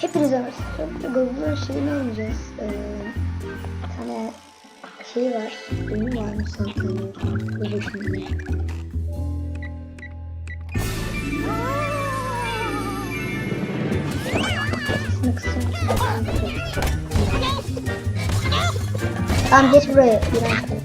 Hepinize merhaba. Google'ın şeyini oynayacağız. Ee, bir tane şey var. Ünlü varmış sanırım. Google şimdi. Tamam geç buraya. İran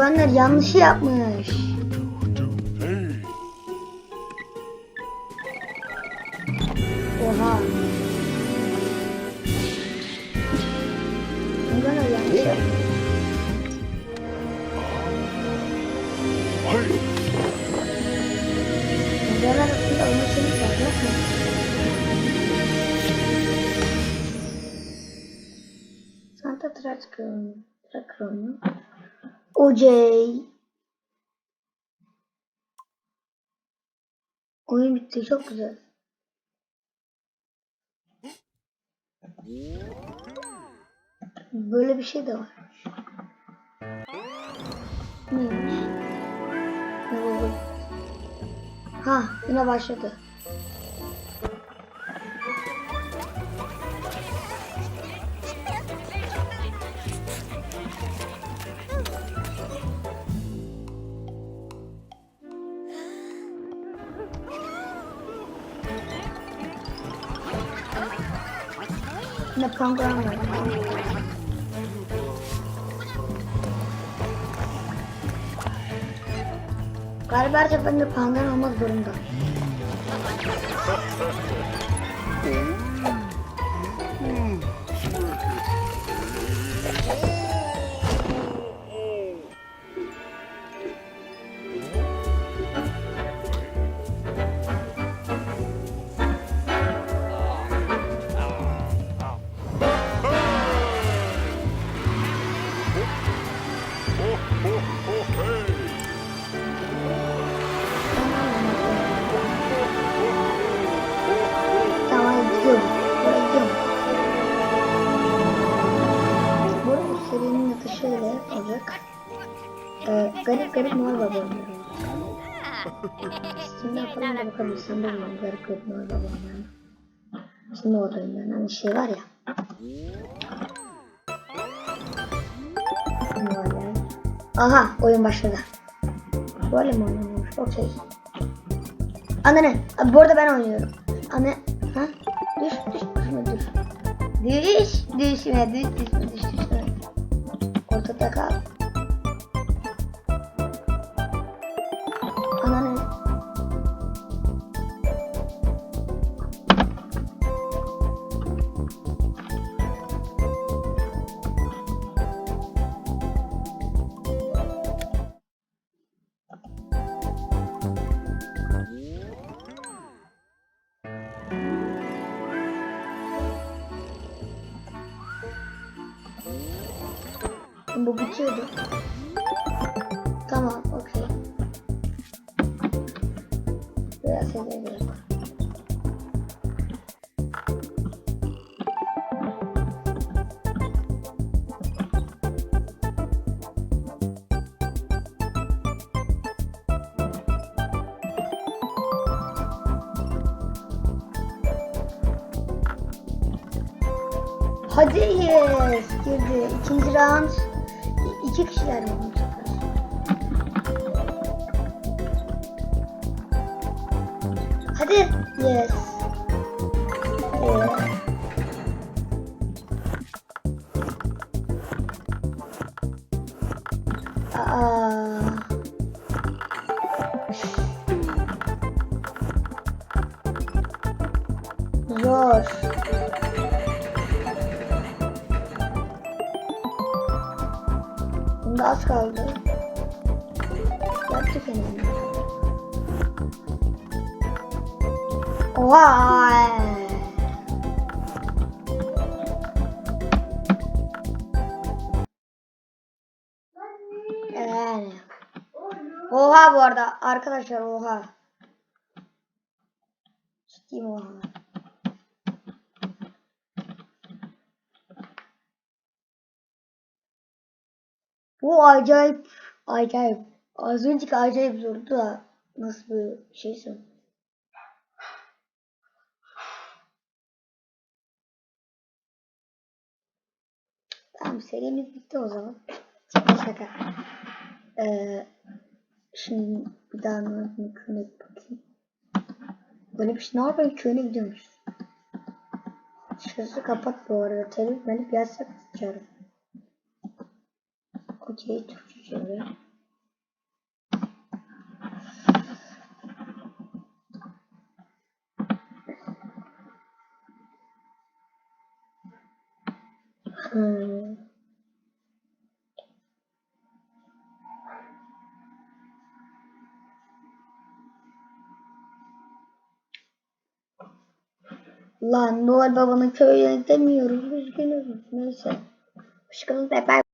Penguenler yanlışı yapmış. Oha. Penguenler yanlış yapmış. Mu? Santa Tracron. Tracron mu? OJ. Oyun bitti. Çok güzel. Böyle bir şey de var. Neymiş? Ne bu? Ha yine başladı. Yine program var. Galiba her seferinde pandan olmak zorunda. Ee, garip garip Noel Baba oynuyorum. Steam'den falan da bakabilirsin bilmiyorum garip garip Noel Baba oynuyorum. Şimdi oradayım ben hani şey var ya. Aha oyun başladı. Böyle mi oynanıyormuş? Okey. Anne ne? Bu arada ben oynuyorum. Anne. Ha? Düş düş düşme düş. Düş düşme düş düşme düş düşme. Ortada kal. Bu bitiyordu. Tamam, okey. Biraz edelim. Hadi yes girdi. İkinci round. İki kişiler mi bu sefer? Hadi yes. Ee, Aa. Zor. Bunda az kaldı. Yaptık önemli. Oha! Yani. Oha bu arada arkadaşlar oha. Ciddiyim olanlar. Bu acayip, acayip. Az önceki acayip zordu da nasıl bir şeyse. Tamam serimiz bitti o zaman. Şaka. Ee, şimdi bir daha ne köyüne bakayım. Böyle bir şey ne yapayım köyüne gidiyormuş. Şurası kapat bu arada. Telif melif yazsak sıçarım. Okey Türkçe çevir. Hmm. Lan Noel Baba'nın köyüne demiyoruz. Üzgünüz. Neyse. Hoşçakalın. Bye bye.